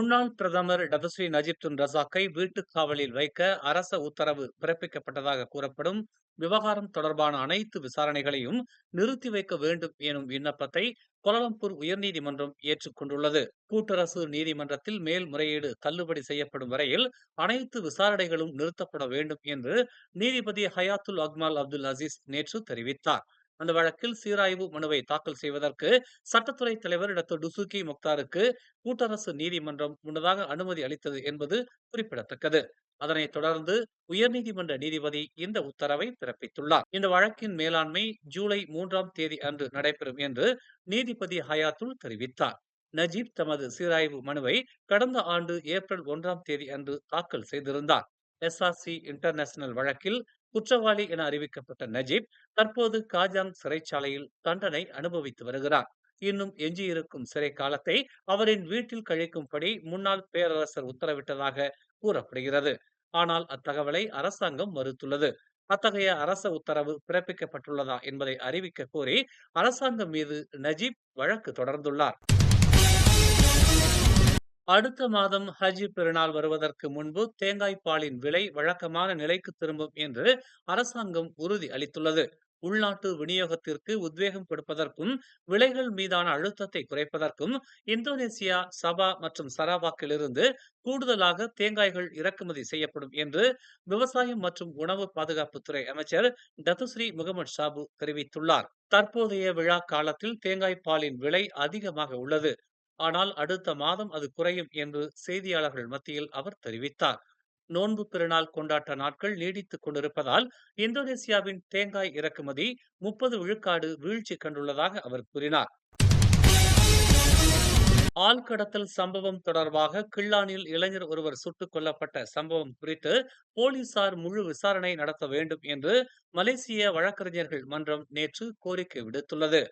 முன்னாள் பிரதமர் டபஸ்ரீ Najib Tun ரசாக்கை வீட்டுக் காவலில் வைக்க அரச உத்தரவு பிறப்பிக்கப்பட்டதாக கூறப்படும். விவகாரம் தொடர்பான அனைத்து விசாரணைகளையும் நிறுத்தி வைக்க வேண்டும் எனும் விண்ணப்பத்தை கோலாலம்பூர் உயர்நீதிமன்றம் ஏற்றுக்கொண்டுள்ளது. கூட்டரசு நீதிமன்றத்தில் மேல்முறையீடு தள்ளுபடி செய்யப்படும் வரையில் அனைத்து விசாரணைகளும் நிறுத்தப்பட வேண்டும் என்று நீதிபதி ஹயாத்துல் அக்மால் அப்துல் அசீஸ் நேற்று தெரிவித்தார். அந்த வழக்கில் சீராய்வு மனுவை தாக்கல் செய்வதற்கு சட்டத்துறை தலைவர் டாக்டர் டுசுகி முக்தாருக்கு கூட்டரசு நீதிமன்றம் முன்னதாக அனுமதி அளித்தது என்பது குறிப்பிடத்தக்கது. அதனைத் தொடர்ந்து உயர்நீதிமன்ற நீதிபதி இந்த உத்தரவை பிறப்பித்துள்ளார். இந்த வழக்கின் மேலாண்மை ஜூலை மூன்றாம் தேதி அன்று நடைபெறும் என்று நீதிபதி ஹயாத்துல் தெரிவித்தார். நஜீப் தமது சீராய்வு மனுவை கடந்த ஆண்டு ஏப்ரல் ஒன்றாம் தேதி அன்று தாக்கல் செய்திருந்தார். எஸ்ஆர்சி இன்டர்நேஷனல் வழக்கில் குற்றவாளி என அறிவிக்கப்பட்ட நஜீப் தற்போது காஜாங் சிறைச்சாலையில் தண்டனை அனுபவித்து வருகிறார். இன்னும் எஞ்சியிருக்கும் சிறை காலத்தை அவரின் வீட்டில் கழிக்கும்படி முன்னாள் பேரரசர் உத்தரவிட்டதாக கூறப்படுகிறது. ஆனால் அத்தகவலை அரசாங்கம் மறுத்துள்ளது. அத்தகைய அரச உத்தரவு பிறப்பிக்கப்பட்டுள்ளதா என்பதை அறிவிக்க கோரி அரசாங்கம் மீது நஜீப் வழக்கு தொடர்ந்துள்ளார். அடுத்த மாதம் ஹஜ் பெருநாள் வருவதற்கு முன்பு தேங்காய் பாலின் விலை வழக்கமான நிலைக்கு திரும்பும் என்று அரசாங்கம் உறுதி அளித்துள்ளது. உள்நாட்டு விநியோகத்திற்கு உத்வேகம் கொடுப்பதற்கும் விலைகள் மீதான அழுத்தத்தை குறைப்பதற்கும் இந்தோனேசியா சபா மற்றும் சராவாக்கிலிருந்து கூடுதலாக தேங்காய்கள் இறக்குமதி செய்யப்படும் என்று விவசாயம் மற்றும் உணவு பாதுகாப்புத்துறை அமைச்சர் டத்துஸ்ரீ முகமது ஷாபு தெரிவித்துள்ளார். தற்போதைய விழா காலத்தில் தேங்காய் பாலின் விலை அதிகமாக உள்ளது. ஆனால் அடுத்த மாதம் அது குறையும் என்று செய்தியாளர்கள் மத்தியில் அவர் தெரிவித்தார். நோன்பு பெருநாள் கொண்டாட்ட நாட்கள் நீடித்துக் கொண்டிருப்பதால் இந்தோனேசியாவின் தேங்காய் இறக்குமதி முப்பது விழுக்காடு வீழ்ச்சி கண்டுள்ளதாக அவர் கூறினார். ஆள்கடத்தல் சம்பவம் தொடர்பாக கிள்ளானில் இளைஞர் ஒருவர் சுட்டுக் கொல்லப்பட்ட சம்பவம் குறித்து போலீசார் முழு விசாரணை நடத்த வேண்டும் என்று மலேசிய வழக்கறிஞர்கள் மன்றம் நேற்று கோரிக்கை விடுத்துள்ளது.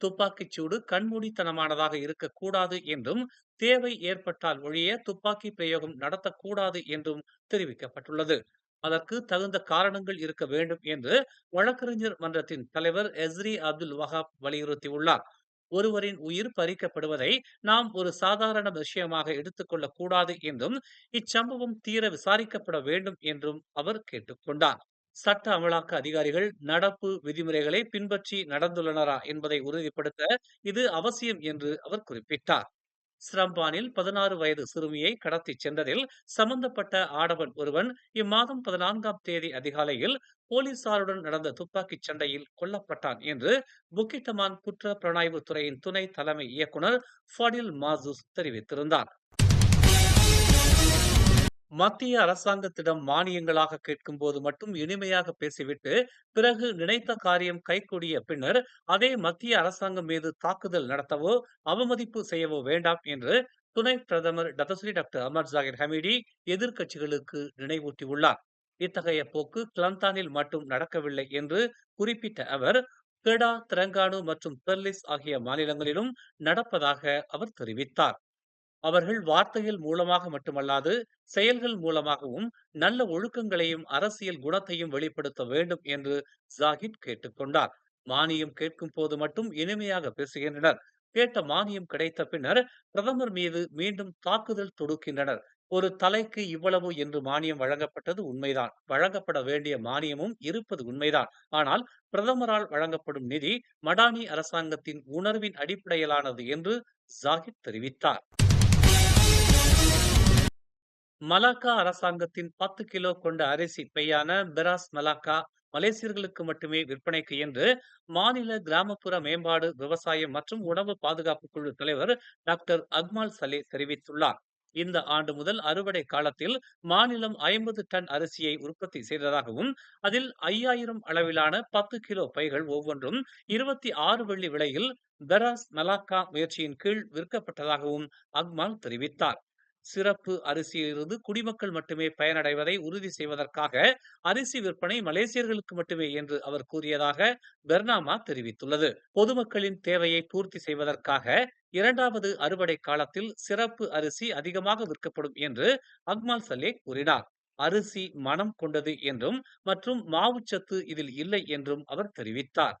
துப்பாக்கிச் சூடு கண்மூடித்தனமானதாக இருக்கக்கூடாது என்றும் தேவை ஏற்பட்டால் ஒழிய துப்பாக்கி பிரயோகம் நடத்தக்கூடாது என்றும் தெரிவிக்கப்பட்டுள்ளது. அதற்கு தகுந்த காரணங்கள் இருக்க வேண்டும் என்று வழக்கறிஞர் மன்றத்தின் தலைவர் எஸ்ரி அப்துல் வஹாப் வலியுறுத்தியுள்ளார். ஒருவரின் உயிர் பறிக்கப்படுவதை நாம் ஒரு சாதாரண விஷயமாக எடுத்துக்கொள்ளக் கூடாது என்றும் இச்சம்பவம் தீர விசாரிக்கப்பட வேண்டும் என்றும் அவர் கேட்டுக்கொண்டார் சட்ட அமலாக்க அதிகாரிகள் நடப்பு விதிமுறைகளை பின்பற்றி நடந்துள்ளனரா என்பதை உறுதிப்படுத்த இது அவசியம் என்று அவர் குறிப்பிட்டார். ஸ்ரம்பானில் பதினாறு வயது சிறுமியை கடத்தி சென்றதில் சம்பந்தப்பட்ட ஆடவன் ஒருவன் இம்மாதம் பதினான்காம் தேதி அதிகாலையில் போலீசாருடன் நடந்த துப்பாக்கிச் சண்டையில் கொல்லப்பட்டான் என்று புக்கிட்டமான் குற்ற புலனாய்வு துறையின் துணை தலைமை இயக்குனர் ஃபாடில் மாசூஸ் தெரிவித்திருந்தார். மத்திய அரசாங்கத்திடம் மானியங்களாக கேட்கும் போது மட்டும் இனிமையாக பேசிவிட்டு பிறகு நினைத்த காரியம் கைகூடிய பின்னர் அதே மத்திய அரசாங்கம் மீது தாக்குதல் நடத்தவோ அவமதிப்பு செய்யவோ வேண்டாம் என்று துணை பிரதமர் டதஸ்ரீ டாக்டர் அமர் ஜாகிர் ஹமீடி எதிர்க்கட்சிகளுக்கு நினைவூட்டியுள்ளார். இத்தகைய போக்கு கிளந்தானில் மட்டும் நடக்கவில்லை என்று குறிப்பிட்ட அவர் கெடா திரங்கானு மற்றும் பெர்லிஸ் ஆகிய மாநிலங்களிலும் நடப்பதாக அவர் தெரிவித்தார். அவர்கள் வார்த்தைகள் மூலமாக மட்டுமல்லாது செயல்கள் மூலமாகவும் நல்ல ஒழுக்கங்களையும் அரசியல் குணத்தையும் வெளிப்படுத்த வேண்டும் என்று ஜாகித் கேட்டுக்கொண்டார் மானியம் கேட்கும் போது மட்டும் இனிமையாக பேசுகின்றனர். கேட்ட மானியம் கிடைத்த பின்னர் பிரதமர் மீது மீண்டும் தாக்குதல் தொடுக்கின்றனர். ஒரு தலைக்கு இவ்வளவு என்று மானியம் வழங்கப்பட்டது உண்மைதான். வழங்கப்பட வேண்டிய மானியமும் இருப்பது உண்மைதான். ஆனால் பிரதமரால் வழங்கப்படும் நிதி மடானி அரசாங்கத்தின் உணர்வின் அடிப்படையிலானது என்று ஜாகித் தெரிவித்தார். மலாக்கா அரசாங்கத்தின் பத்து கிலோ கொண்ட அரிசி பையான பெராஸ் மலாக்கா மலேசியர்களுக்கு மட்டுமே விற்பனைக்கு என்று மாநில கிராமப்புற மேம்பாடு விவசாயம் மற்றும் உணவு பாதுகாப்பு குழு தலைவர் டாக்டர் அக்மால் சலே தெரிவித்துள்ளார். இந்த ஆண்டு முதல் அறுவடை காலத்தில் மாநிலம் ஐம்பது டன் அரிசியை உற்பத்தி செய்ததாகவும் அதில் ஐயாயிரம் அளவிலான பத்து கிலோ பைகள் ஒவ்வொன்றும் இருபத்தி ஆறு வெள்ளி விலையில் பெராஸ் மலாக்கா முயற்சியின் கீழ் விற்கப்பட்டதாகவும் அக்மால் தெரிவித்தார். சிறப்பு அரிசியிலிருந்து குடிமக்கள் மட்டுமே பயனடைவதை உறுதி செய்வதற்காக அரிசி விற்பனை மலேசியர்களுக்கு மட்டுமே என்று அவர் கூறியதாக பெர்னாமா தெரிவித்துள்ளது. பொதுமக்களின் தேவையை பூர்த்தி செய்வதற்காக இரண்டாவது அறுவடை காலத்தில் சிறப்பு அரிசி அதிகமாக விற்கப்படும் என்று அக்மால் சலே கூறினார். அரிசி மனம் கொண்டது என்றும் மற்றும் மாவுச்சத்து இதில் இல்லை என்றும் அவர் தெரிவித்தார்.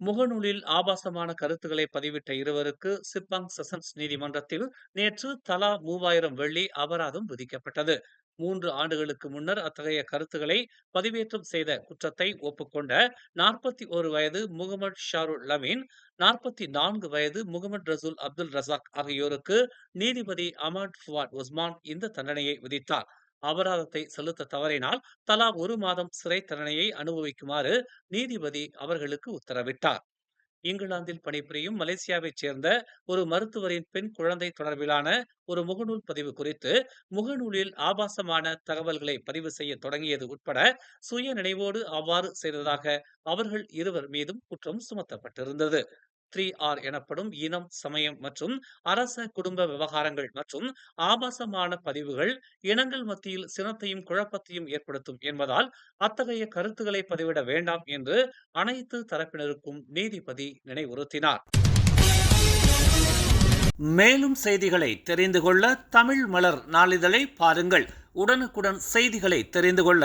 முகநூலில் ஆபாசமான கருத்துக்களை பதிவிட்ட இருவருக்கு சிப்பாங் செஷன்ஸ் நீதிமன்றத்தில் நேற்று தலா மூவாயிரம் வெள்ளி அபராதம் விதிக்கப்பட்டது. மூன்று ஆண்டுகளுக்கு முன்னர் அத்தகைய கருத்துக்களை பதிவேற்றம் செய்த குற்றத்தை ஒப்புக்கொண்ட நாற்பத்தி ஒரு வயது முகமது ஷாருல் லமீன் நாற்பத்தி நான்கு வயது முகமது ரசூல் அப்துல் ரசாக் ஆகியோருக்கு நீதிபதி அமாட் ஃபுவாட் உஸ்மான் இந்த தண்டனையை விதித்தார். அபராதத்தை செலுத்த தவறினால் தலா ஒரு மாதம் சிறை தண்டனையை அனுபவிக்குமாறு நீதிபதி அவர்களுக்கு உத்தரவிட்டார். இங்கிலாந்தில் பணிபுரியும் மலேசியாவைச் சேர்ந்த ஒரு மருத்துவரின் பெண் குழந்தை தொடர்பிலான ஒரு முகநூல் பதிவு குறித்து முகநூலில் ஆபாசமான தகவல்களை பதிவு செய்ய தொடங்கியது உட்பட சுய நினைவோடு அவ்வாறு செய்ததாக அவர்கள் இருவர் மீதும் குற்றம் சுமத்தப்பட்டிருந்தது. த்ரீ ஆர் எனப்படும் இனம் சமயம் மற்றும் அரச குடும்ப விவகாரங்கள் மற்றும் ஆபாசமான பதிவுகள் இனங்கள் மத்தியில் சினத்தையும் குழப்பத்தையும் ஏற்படுத்தும் என்பதால் அத்தகைய கருத்துக்களை பதிவிட வேண்டாம் என்று அனைத்து தரப்பினருக்கும் நீதிபதி நினைவுறுத்தினார். மேலும் செய்திகளை தெரிந்து கொள்ள தமிழ் மலர் நாளிதழை பாருங்கள். உடனுக்குடன் செய்திகளை தெரிந்து கொள்ள